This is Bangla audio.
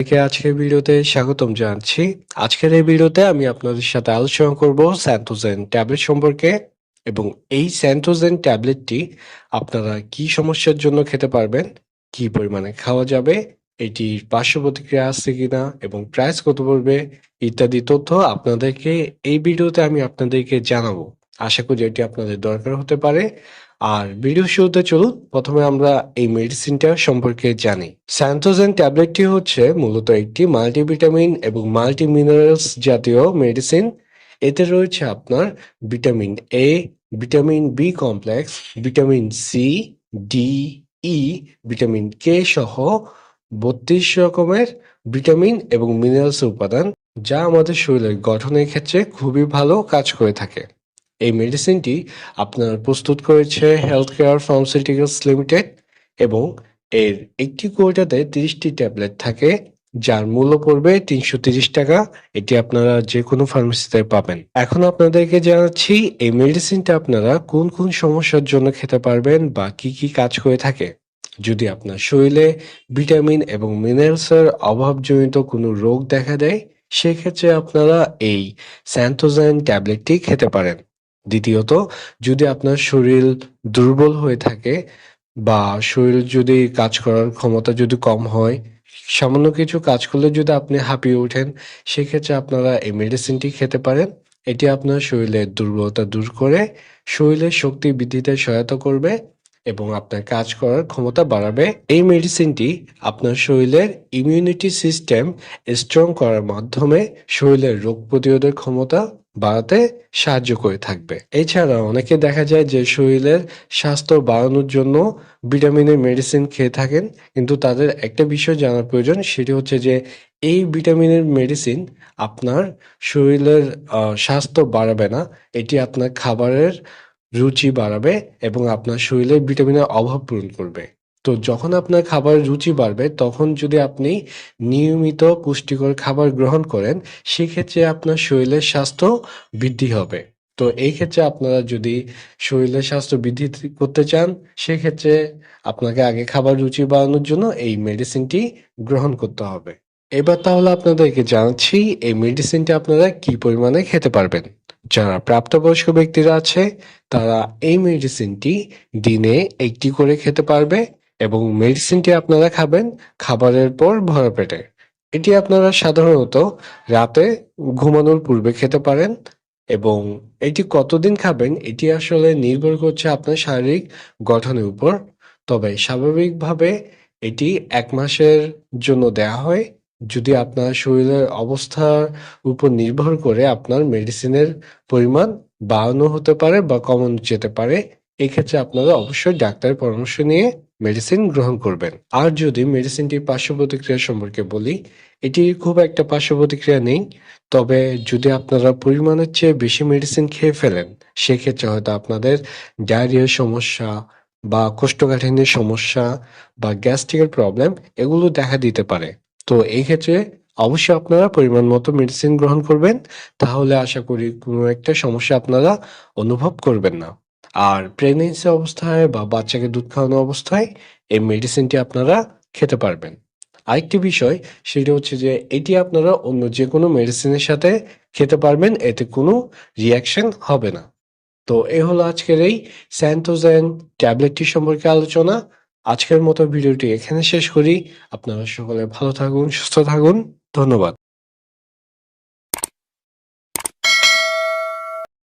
থেকে আজকের ভিডিওতে স্বাগতম জানাচ্ছি। আজকের এই ভিডিওতে আমি আপনাদের সাথে আলোচনা করব স্যান্টোজেন ট্যাবলেট সম্পর্কে এবং এই স্যান্টোজেন ট্যাবলেটটি আপনারা কি সমস্যার জন্য খেতে পারবেন, কি পরিমাণে খাওয়া যাবে, এটির পার্শ্ব প্রতিক্রিয়া আছে কিনা এবং প্রাইস কত পড়বে ইত্যাদি তথ্য আপনাদেরকে এই ভিডিওতে আমি আপনাদেরকে জানাব। আশা করি এটি আপনাদের দরকার হতে পারে। আর ভিডিও শুরুতে চলুন, প্রথমে আমরা এই মেডিসিনটা সম্পর্কে জানি। স্যান্টোজেন ট্যাবলেটটি হচ্ছে মূলত একটি মাল্টিভিটামিন এবং মাল্টি মিনারেলস জাতীয় মেডিসিন। এতে রয়েছে আপনার vitamin A vitamin B complex, vitamin C D E vitamin K সহ বত্রিশ রকমের ভিটামিন এবং মিনারেলস উপাদান, যা আমাদের শরীরের গঠনের ক্ষেত্রে খুবই ভালো কাজ করে থাকে। এই মেডিসিনটি আপনার প্রস্তুত করেছে হেলথ কেয়ার ফার্মাসিউটিক্যালস লিমিটেড এবং এর একটি কোটাতে তিরিশটি ট্যাবলেট থাকে, যার মূল্য পড়বে তিনশো তিরিশ টাকা। এটি আপনারা যে কোনো ফার্মেসিতে পাবেন। এখন আপনাদেরকে জানাচ্ছি, এই মেডিসিনটা আপনারা কোন কোন সমস্যার জন্য খেতে পারবেন বা কি কি কাজ করে থাকে? যদি আপনার শরীরে ভিটামিন এবং মিনারেলসের অভাবজনিত কোনো রোগ দেখা দেয়, সেক্ষেত্রে আপনারা এই স্যান্থোজাইন ট্যাবলেটটি খেতে পারেন। দ্বিতীয়ত, যদি আপনার শরীর দুর্বল হয়ে থাকে বা শরীর যদি কাজ করার ক্ষমতা যদি কম হয়, সামান্য কিছু কাজ করলে যদি আপনি হাঁপিয়ে ওঠেন, সেক্ষেত্রে আপনারা এই মেডিসিনটি খেতে পারেন। এটি আপনার শরীরের দুর্বলতা দূর করে শরীরের শক্তি বৃদ্ধিতে সহায়তা করবে এবং আপনার কাজ করার ক্ষমতা বাড়াবে। এই মেডিসিনটি আপনার শরীরের ইমিউনিটি সিস্টেম স্ট্রং করার মাধ্যমে শরীরের রোগ প্রতিরোধের ক্ষমতা বাড়াতে সাহায্য করে থাকবে। এছাড়া অনেকে দেখা যায় যে শরীরের স্বাস্থ্য বাড়ানোর জন্য ভিটামিনের মেডিসিন খেয়ে থাকেন, কিন্তু তাদের একটা বিষয় জানার প্রয়োজন, সেটি হচ্ছে যে এই ভিটামিনের মেডিসিন আপনার শরীরের স্বাস্থ্য বাড়াবে না, এটি আপনার খাবারের রুচি বাড়াবে এবং আপনার শরীরে ভিটামিনের অভাব পূরণ করবে। তো যখন আপনার খাবারের রুচি বাড়বে, তখন যদি আপনি নিয়মিত পুষ্টিকর খাবার গ্রহণ করেন, সেক্ষেত্রে আপনার শরীরের স্বাস্থ্য বৃদ্ধি হবে। তো এই ক্ষেত্রে আপনারা যদি শরীরের স্বাস্থ্য বৃদ্ধি করতে চান, সেক্ষেত্রে আপনাকে আগে খাবার রুচি বাড়ানোর জন্য এই মেডিসিনটি গ্রহণ করতে হবে। এবার তাহলে আপনাদেরকে জানাচ্ছি, এই মেডিসিনটি আপনারা কি পরিমাণে খেতে পারবেন? যারা প্রাপ্তবয়স্ক ব্যক্তিরা আছে, তারা এই মেডিসিনটি দিনে একটি করে খেতে পারবে। এবং মেডিসিনটি আপনারা খাবেন খাবারের পর ভরা পেটে। এটি আপনারা সাধারণত রাতে ঘুমানোর পূর্বে খেতে পারেন এবং এটি কতদিন খাবেন এটি আসলে নির্ভর করছে আপনার শারীরিক গঠনের উপর। তবে স্বাভাবিকভাবে এটি এক মাসের জন্য দেয়া হয় যদি আপনার শরীরের অবস্থার উপর নির্ভর করে আপনার মেডিসিনের পরিমাণ বাড়ানো হতে পারে বা কমানো যেতে পারে, এক্ষেত্রে আপনারা অবশ্যই ডাক্তারের পরামর্শ নিয়ে মেডিসিন গ্রহণ করবেন। আর যদি মেডিসিনটির পার্শ্ব প্রতিক্রিয়া সম্পর্কে বলি, এটি খুব একটা পার্শ্ব প্রতিক্রিয়া নেই, তবে যদি আপনারা পরিমাণের চেয়ে বেশি মেডিসিন খেয়ে ফেলেন, সেক্ষেত্রে হয়তো আপনাদের ডায়রিয়ার সমস্যা বা কোষ্ঠকাঠিন্যের সমস্যা বা গ্যাস্ট্রিকের প্রবলেম এগুলো দেখা দিতে পারে। তো এই ক্ষেত্রে অবশ্যই আপনারা পরিমাণ মতো মেডিসিন গ্রহণ করবেন, তাহলে আশা করি কোনো একটা সমস্যা আপনারা অনুভব করবেন না। আর প্রেগনেন্সি অবস্থায় বা বাচ্চাকে দুধ খাওয়ানো অবস্থায় এই মেডিসিনটি আপনারা খেতে পারবেন। আরেকটি বিষয়, সেটা হচ্ছে যে এটি আপনারা অন্য যে কোনো মেডিসিনের সাথে খেতে পারবেন, এতে কোনো রিয়াকশন হবে না। তো এ হলো আজকের এই স্যান্টোজেন ট্যাবলেটটি সম্পর্কে আলোচনা। আজকের মতো ভিডিওটি এখানে শেষ করি। আপনারা সকলে ভালো থাকুন, সুস্থ থাকুন। ধন্যবাদ।